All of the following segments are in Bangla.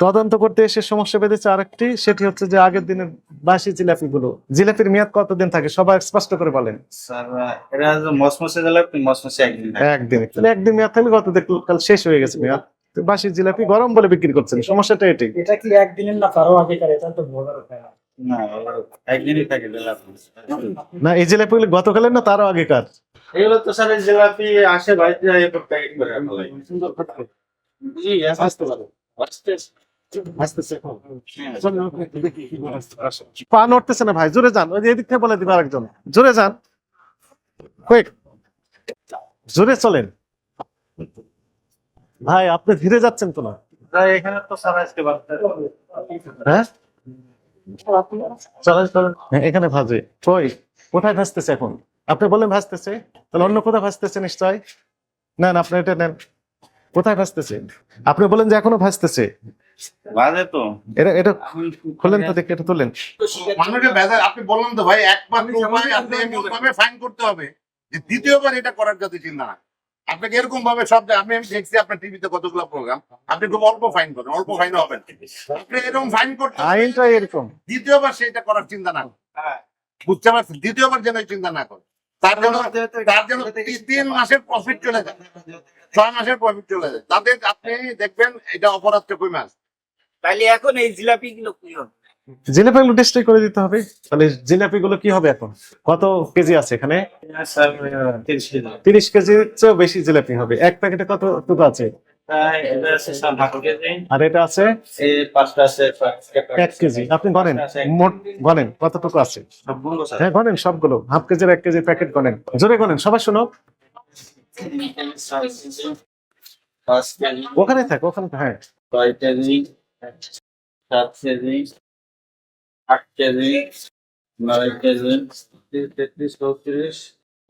তদন্ত করতে এসে সমস্যা বেঁধেছে আরেকটি সেটি হচ্ছে যে আগের দিনের বাসি জিলাপি গুলো জিলাপির মেয়াদ কতদিন থাকে সবাই স্পষ্ট করে বলেন। স্যার এটা যে মসমসে জিলাপি মসমসে একদিন। একদিন একদিন মেয়াদ থাকলে গত কাল শেষ হয়ে গেছে মেয়াদ। বাসি জিলাপি গরম বলে বিক্রি করছেন সমস্যাটা এটাই। এটা কি একদিনের না তারও আগেকার এটা তো না। না একদিনই থাকে জিলাপি। না এই গতকালের না তারও আগেকার? এগুলো তো স্যার জিলাপি আসে বাড়িতে এরপর পা নড়তেছে না ভাই জোরে যান। ওই এদিক থেকে বলে দিবে আরেকজন। জোরে যান। কুইক জোরে চলেন। ভাই আপনি ধীরে যাচ্ছেন তো না? এখানে তো হ্যাঁ? হ্যাঁ, এখানে ভাজে। কই কোথায় ভাজতেছে এখন? আপনি বলেন ভাজতেছে। তাহলে অন্য কোথায় ভাজতেছে নিশ্চয়? নেন আপনি এটা নেন। কোথায় ভাজতেছে? আপনি বলেন যে এখনও ভাজতেছে। বাজে তো। এটা এটা খুলেন তো দেখে এটা তুলেন মানুষের ভেজাল আপনি বললাম তো ভাই একমাত্র উপায় আপনি এমন ফাইন করতে হবে। যে দ্বিতীয়বার এটা করার যাতে চিন্তা না আপনাকে এরকম ভাবে সব আমি আমি দেখছি আপনার টিভিতে কতগুলো প্রোগ্রাম আপনি খুব অল্প ফাইন করেন অল্প ফাইন হবে না। আপনি এরকম ফাইন করতে আইনটা এরকম। দ্বিতীয়বার সেটা করার চিন্তা না বুঝতে পারছেন? দ্বিতীয়বার যেন চিন্তা না করে। তার জন্য তার জন্য তিন মাসের প্রফিট চলে যায়। ছয় মাসের প্রফিট চলে যায়। তাদের আপনি দেখবেন এটা অপরাধটা কমে আসে তাহলে এখন এই জিলাপি গুলো কি হবে? জিলাপি গুলো ডিস্ট্রিক্ট করে দিতে হবে। তাহলে জিলাপি গুলো কি হবে এখন? কত কেজি আছে এখানে? তিরিশ কেজি। তিরিশ কেজির চেয়েও বেশি জিলাপি হবে। এক প্যাকেটে কত টুকু আছে? কেজি। আর এটা আছে? এক কেজি। আপনি গনেন। মোট গনেন। কতটুকু আছে? হ্যাঁ গনেন সবগুলো। হাফ কেজির এক কেজির প্যাকেট গনেন। জোরে গনেন সবাই শোনো। ওখানে থাক ওখানে হ্যাঁ। কেজি। সাত কেজি আট কেজি নয় কেজি তেত্রিশ চৌত্রিশ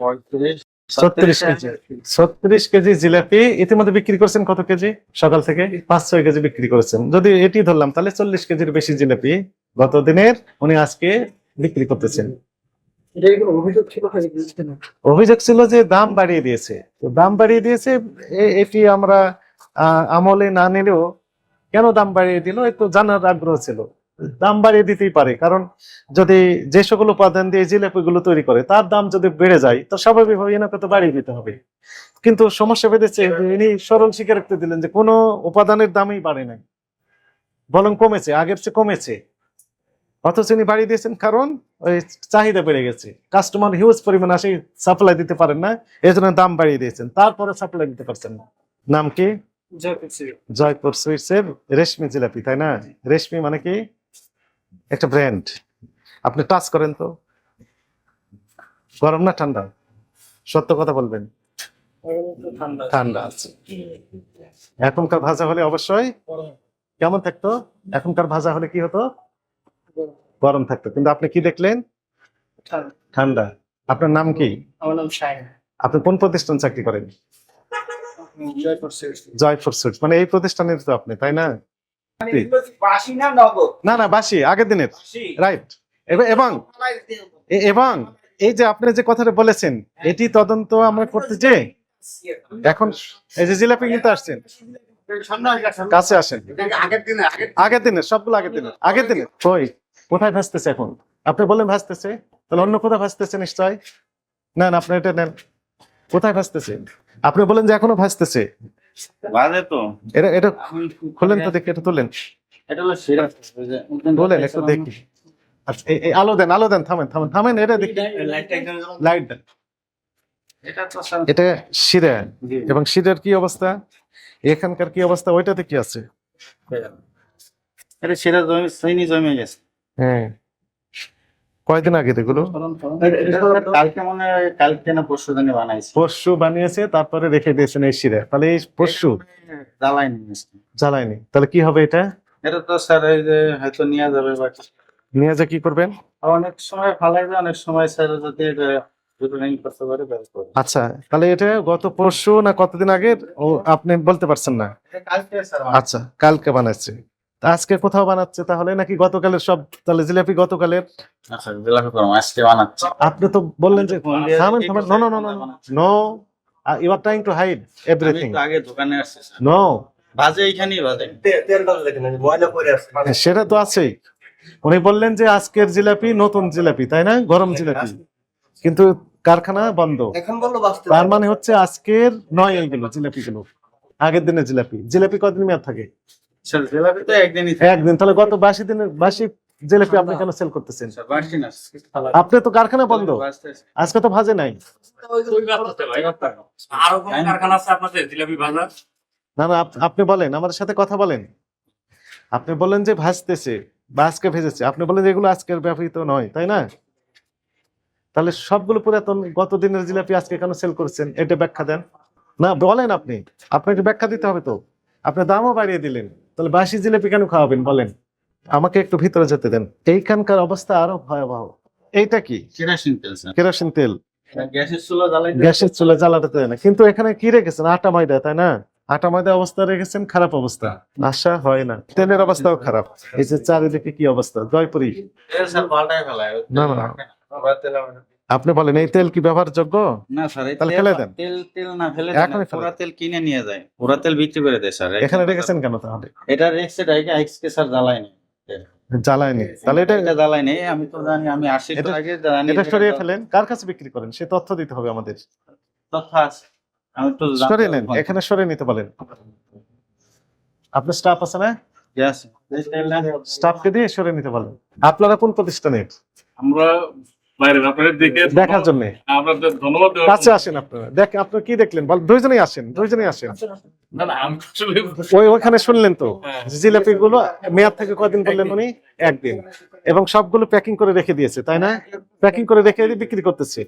পঁয়ত্রিশ ছত্রিশ কেজি। ছত্রিশ কেজি জিলাপি ইতিমধ্যে বিক্রি করছেন কত কেজি? সকাল থেকে পাঁচ ছয় কেজি বিক্রি করেছেন। যদি এটি ধরলাম তাহলে চল্লিশ কেজির বেশি জিলাপি গত দিনের উনি আজকে বিক্রি করতেছেন। অভিযোগ ছিল যে দাম বাড়িয়ে দিয়েছে। তো দাম বাড়িয়ে দিয়েছে এটি আমরা আমলে না নিলেও কেন দাম বাড়িয়ে দিল একটু জানার আগ্রহ ছিল। দাম বাড়িয়ে দিতেই পারে, কারণ যদি যে সকল উপাদান দিয়ে জিলাপিগুলো তৈরি করে, তার দাম যদি বেড়ে যায়, তো স্বাভাবিকভাবে এনাকে তো বাড়িয়ে দিতে হবে। কিন্তু সমস্যা বেঁধেছে ইনি সরল স্বীকারোক্তি দিলেন যে কোনো উপাদানের দামই বাড়ে নাই। বরং কমেছে, আগের চেয়ে কমেছে। অথচ ইনি বাড়িয়ে দিয়েছেন কারণ ওই চাহিদা বেড়ে গেছে। কাস্টমার হিউজ পরিমাণ আসে সাপ্লাই দিতে পারেন না এই জন্য দাম বাড়িয়ে দিয়েছেন, তারপরে সাপ্লাই দিতে পারছেন না। নাম কি? জয়পুর সুইটস এর রেশমি জিলাপি তাই না? রেশমি মানে কি? একটা ব্র্যান্ড আপনি টাচ করেন তো। গরম না ঠান্ডা? সত্য কথা বলবেন। ঠান্ডা আছে। এখনকার ভাজা হলে অবশ্যই কেমন থাকতো? এখনকার ভাজা হলে কি হতো? গরম। থাকতো। কিন্তু আপনি কি দেখলেন? ঠান্ডা। আপনার নাম কি? আমার নাম শাইন আপনি কোন প্রতিষ্ঠান চাকরি করেন? জয়পুর সুইটস মানে এই প্রতিষ্ঠানের তো আপনি তাই না? না না না বাসি আগের দিনের। রাইট এবং এবং এই যে আপনি যে কথাটা বলেছেন এটি তদন্ত আমরা করতে যে এখন এই যে জিলাপি কিনতে আসছেন। কাছে আসেন। আগের দিনে সবগুলো আগের দিনের আগের দিনের। কই? কোথায় ভাসতেছে এখন? আপনি বলেন ভাসতেছে তাহলে অন্য কোথায় ভাসতেছে নিশ্চয়? না না আপনি এটা নেন। কোথায় ভাসতেছে? আপনি বলেন যে এখনও ভাসতেছে। বাজে তো। এটা এটা খুলেন তো দেখি এটা তুলেন এটা হলো সিরাপ বলেন একটু দেখি। আচ্ছা আলো দেন আলো দেন থামেন থামেন থামেন এটা দেখি। লাইট দেন। এটা তো শিরা এবং শিরার কি অবস্থা? এখানকার কি অবস্থা? ওইটাতে কি আছে? এটা জমি সৈনি জমে গেছে। হ্যাঁ। কয়দিন আগে এগুলো কালকে কালকে না পরশু দিনে বানাইছে। পরশু বানিয়েছে তারপরে রেখে দিয়েছেন এই শিরা। তাহলে এই পরশু? জ্বালাই নিয়েছে জ্বালায়নি তাহলে কি হবে এটা? এটা তো স্যার এই যে হয়তো নিয়ে যাবে বা নিয়ে যা কি করবেন? অনেক সময় ফালাইবে অনেক সময় স্যার যদি এটা আচ্ছা তাহলে এটা গত পরশু না কতদিন আগের? ও আপনি বলতে পারছেন না। কালকে স্যার আচ্ছা কালকে বানাচ্ছে আজকে কোথাও বানাচ্ছে তাহলে? নাকি গতকালের সব তাহলে জিলাপি গতকালের? আচ্ছা জিলাপি করব আজকে বানাচ্ছে। আপনি তো বললেন যে থামেন থামেন। No no no no no you are trying to hide everything আগে দোকানে আসছি নো বাজে এইখানেই বাজে হ্যাঁ, সেটা তো আছেই। উনি বললেন যে আজকের জিলাপি নতুন জিলাপি তাই না? গরম জিলাপি। কিন্তু কারখানা বন্ধ। এখন বলল তার মানে হচ্ছে আজকের নয় এইগুলো জিলাপি গুলো আগের দিনের জিলাপি। জিলাপি কদিন মেয়াদ থাকে? স্যার জিলাপি তো একদিনই একদিন তাহলে গত বাসি দিনের বাসি জিলাপি আপনি কেন সেল করতেছেন? স্যার বাসি না আপনি তো কারখানা বন্ধ। আজকে তো ভাজে নাই। না না আপনি বলেন আমাদের সাথে কথা বলেন। আপনি বলেন যে ভাজতেছে বা আজকে ভেজেছে। আপনি বলেন যে এগুলো আজকের ব্যবহৃত নয় তাই না? তাহলে সবগুলো পুরাতন গত দিনের জিলাপি আজকে কেন সেল করছেন? এটা ব্যাখ্যা দেন। না বলেন আপনি। আপনাকে ব্যাখ্যা দিতে হবে তো। আপনি দামও বাড়িয়ে দিলেন। তাহলে বাসি জিলাপি কেন খাওয়াবেন বলেন? আমাকে একটু ভিতরে যেতে দেন। এইখানকার অবস্থা আরও ভয়াবহ। এইটা কি? কেরোসিন তেল স্যার। কেরোসিন তেল। গ্যাসের চুলা গ্যাসের চুলা জ্বালাতে দেয় না। কিন্তু এখানে কি রেখেছেন? আটা ময়দা তাই না? আটা ময়দা অবস্থা রেখেছেন খারাপ অবস্থা। আশা হয় না। তেলের অবস্থাও খারাপ। এই যে চারিদিকে কি অবস্থা? জয়পুরি। না, না। আপনি বলেন এই তেল কি ব্যবহারযোগ্য? না স্যার এই তাহলে তেল- ফেলে দেন। তেল তেল না ফেলে এখনই পুরা তেল কিনে নিয়ে যায় পুরা তেল বিক্রি করে দেয় স্যার। এখানে রেখেছেন কেন তাহলে? এটা রেখছে ডাইকে আইসকে স্যার জ্বালায়নি। জ্বালায়নি। তাহলে এটা এটা জ্বালায়নি আমি তো জানি আমি আসি তো আগে জানি এটা সরিয়ে ফেলেন। কার কাছে বিক্রি করেন? সে তথ্য দিতে হবে আমাদের। তথ্য আছে আমি তো সরিয়ে নেন এখানে সরিয়ে নিতে বলেন। আপনার স্টাফ আছে না. স্টাফকে দিয়ে সরিয়ে নিতে বলেন। আপনারা কোন প্রতিষ্ঠানের? আমরা দেখার জন্য। কাছে আসেন আপনারা। দেখ আপনারা কি দেখলেন? দুইজনেই আসেন দুইজনেই আসেন। ওই ওখানে শুনলেন তো? হ্যাঁ। জিলাপি গুলো মেয়াদ থেকে কদিন বললেন উনি? একদিন। এবং সবগুলো প্যাকিং করে রেখে দিয়েছে তাই না? প্যাকিং করে রেখে দিয়ে বিক্রি করতেছে।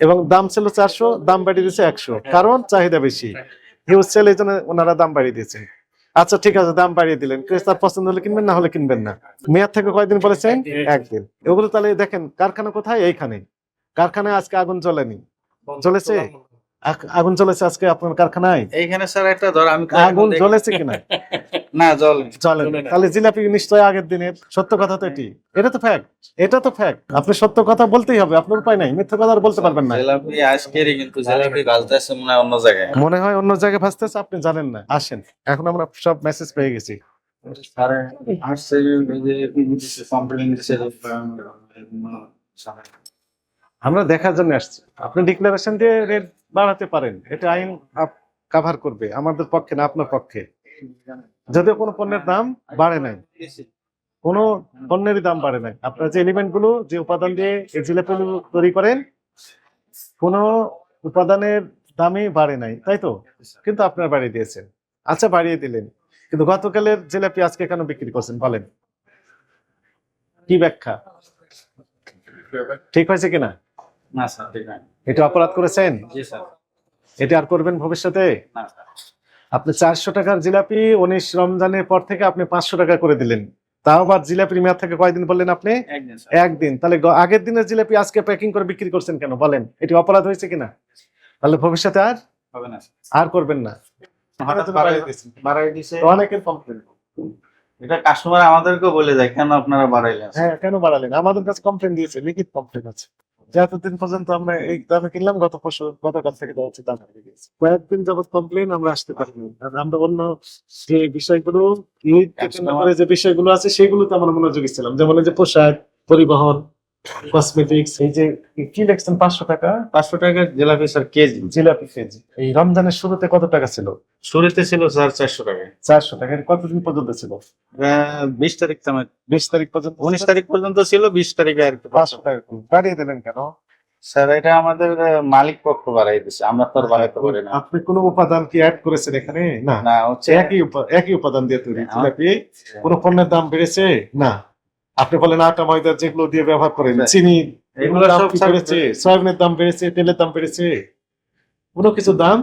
এবং দাম ছিল চারশো দাম বাড়িয়ে দিয়েছে একশো। কারণ চাহিদা বেশি। হিউজ সেল এই জন্য ওনারা দাম বাড়িয়ে দিয়েছে। আচ্ছা ঠিক আছে দাম বাড়িয়ে দিলেন। ক্রেতার পছন্দ হলে কিনবেন না হলে কিনবেন না। মেয়াদ থেকে কয়দিন বলেছেন? একদিন। ওগুলো তাহলে দেখেন কারখানা কোথায়? এইখানে। কারখানায় আজকে আগুন জ্বলেনি। চলেছে আগুন চলেছে আজকে আপনার কারখানায়? এইখানে স্যার একটা ধর আমি আগুন জ্বলেছে কিনা? না জল তাহলে জিলাপি নিশ্চয় আগের দিনের। সত্য কথা তো এটি। এটা তো ফ্যাক্ট এটা তো ফ্যাক্ট আপনি সত্য কথা বলতেই হবে। আপনার উপায় নাই। মিথ্যা কথা আর বলতে পারবেন না। জিলাপি আজকেরই কিন্তু জিলাপি গালতেছে মনে হয় অন্য জায়গায়। মনে হয় অন্য জায়গায় ভাসতেছে আপনি জানেন না। আসেন। এখন আমরা সব মেসেজ পেয়ে গেছি। স্যার আসছে কমপ্লেন দিছে আমরা দেখার জন্য আসছি। আপনি ডিক্লারেশন দিয়ে রেট বাড়াতে পারেন। এটা আইন কাভার করবে। আমাদের পক্ষে না আপনার পক্ষে। যদিও কোনো পণ্যের দাম বাড়ে নাই। কোনো পণ্যেরই দাম বাড়ে নাই। আপনার যে এলিমেন্টগুলো যে উপাদান দিয়ে এই তৈরি করেন কোনো উপাদানের দামই বাড়ে নাই তাই তো? কিন্তু আপনারা বাড়িয়ে দিয়েছেন। আচ্ছা বাড়িয়ে দিলেন। কিন্তু গতকালের জিলাপি আজকে কেন বিক্রি করছেন বলেন? কি ব্যাখ্যা? ঠিক হয়েছে কিনা? এটা অপরাধ করেছেন? এটা আর করবেন ভবিষ্যতে? না আপনি চারশো টাকার জিলাপি উনিশ রমজানের পর থেকে আপনি পাঁচশো টাকা করে দিলেন। তাও আবার জিলাপির মেয়াদ থেকে কয়দিন বললেন আপনি? একদিন তাহলে আগের দিনের জিলাপি আজকে প্যাকিং করে বিক্রি করছেন কেন? বলেন এটি অপরাধ হয়েছে কিনা? তাহলে ভবিষ্যতে আর? হবে না আর করবেন না। অনেকের কমপ্লেন এটা কাস্টমার আমাদেরকেও বলে যায় কেন আপনারা বাড়াইলেন? হ্যাঁ কেন বাড়ালেন? আমাদের কাছে কমপ্লেন দিয়েছে লিখিত কমপ্লেন আছে। যে এতদিন পর্যন্ত আমরা এই দামে কিনলাম গত বছর গতকাল থেকে দেওয়া হচ্ছে দাম হয়ে গেছে। কয়েকদিন যাবত কমপ্লেন আমরা আসতে পারিনি। আমরা অন্য যে বিষয়গুলো যে বিষয়গুলো আছে সেগুলোতে আমরা মনোযোগী ছিলাম। যেমন যে পোশাক পরিবহন কসমেটিক্স এই যে কি লিখছেন? পাঁচশো টাকা? পাঁচশো টাকার jalebi sir KG. Jalebi KG. এই রমজানের শুরুতে কত টাকা ছিল? শুরুতে ছিল স্যার চারশো টাকা। চারশো টাকা। কতদিন পর্যন্ত ছিল? বিশ তারিখ আমার বিশ তারিখ পর্যন্ত উনিশ তারিখ পর্যন্ত ছিল বিশ তারিখে আর পাঁচশো। টাকা। বাড়িয়ে দিলেন কেন? স্যার এটা আমাদের মালিক পক্ষ বাড়াই দিছে। আমরা তো আর বাড়াইতে পারি না। আপনি কোনো উপাদান কি অ্যাড করেছেন এখানে? না। না হচ্ছে একই একই উপাদান দিয়ে তৈরি হ্যাঁ। জিলাপি। কোন পণ্যের দাম বেড়েছে? না। আপনি বলেন আটা ময়দা যেগুলো দিয়ে ব্যবহার করেন হ্যাঁ। চিনি এগুলো দাম কি বেড়েছে? সয়াবিনের দাম বেড়েছে তেলের দাম বেড়েছে? কোনো কিছু দাম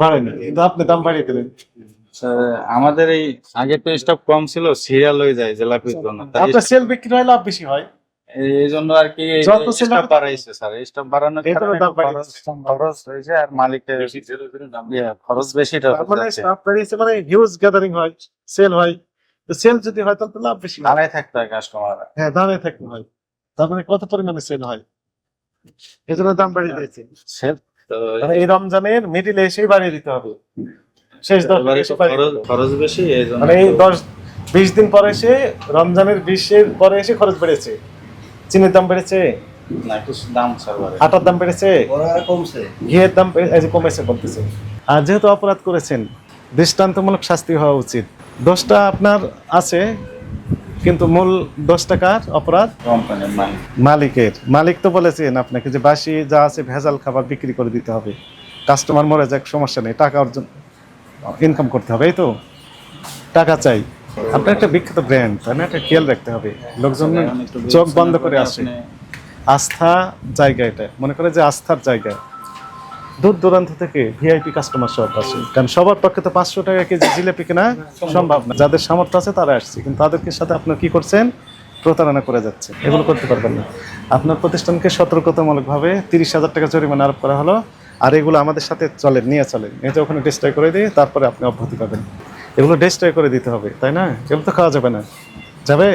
বাড়েনি। কিন্তু আপনি দাম বাড়িয়ে দিলেন। আমাদের এই আগে তো স্টক কম ছিল সিরিয়াল হয়ে যায় জিলাপির জন্য। আপনার সেল বিক্রি হয় লাভ বেশি হয়? এই- জন্য আর কি যত sell বাড়াইছে স্যার স্টক বাড়ানোর কারণে দাম খরচ খরচ হয়েছে আর মালিকের খরচ তার মানে বাড়িয়েছে মানে হিউজ গ্যাদারিং হয় সেল হয়। সেল যদি হয় তাহলে তো লাভ বেশি হয় দাঁড়ায় থাকতে হয় কাস্টমার হ্যাঁ দামে থাকতে হয়। তার মানে কত পরিমাণে সেল হয়? এই দাম বাড়িয়ে দিয়েছে। তো মানে এই রমজানের মিডিলে এসেই বাড়িয়ে দিতে হবে। শেষ দশ খরচ বেশি মানে এই দশ বিশ দিন পরে এসে রমজানের বিশের পরে এসে খরচ বেড়েছে। চিনির দাম বেড়েছে? আটার দাম বেড়েছে? কমছে। ঘিয়ের দাম কমেছে বলতেছে। আর যেহেতু অপরাধ করেছেন দৃষ্টান্তমূলক শাস্তি হওয়া উচিত। দোষটা আপনার আছে কিন্তু মূল দশ টাকার অপরাধ? মালিকের। মালিক তো বলেছেন আপনাকে যে বাসি যা আছে ভেজাল খাবার বিক্রি করে দিতে হবে। কাস্টমার মরে যাক সমস্যা নেই টাকা অর্জন ইনকাম করতে হবে এই তো? টাকা চাই। আপনার একটা বিখ্যাত ব্র্যান্ড তাই না? একটা খেয়াল রাখতে হবে। লোকজন চোখ বন্ধ করে করে আসে। আস্থা জায়গা এটা। মনে করে যে আস্থার জায়গা। দূর দূরান্ত থেকে ভিআইপি কাস্টমার সব আসে। কারণ সবার পক্ষে তো পাঁচশো টাকা কেজি জিলেপি কেনা সম্ভব না। যাদের সামর্থ্য আছে তারা আসছে। কিন্তু তাদেরকে সাথে আপনার কি করছেন? প্রতারণা করে যাচ্ছে এগুলো করতে পারবেন না। আপনার প্রতিষ্ঠানকে সতর্কতামূলকভাবে তিরিশ হাজার টাকা জরিমানা আরোপ করা হলো। আর এগুলো আমাদের সাথে চলেন, নিয়ে চলেন। নিয়ে ওখানে ডিস্ট্রয় করে দিয়ে তারপরে আপনি অব্যাহতি পাবেন। এগুলো ডিস্ট্রয় করে দিতে হবে, তাই না? এগুলো তো খাওয়া যাবে না। যাবে?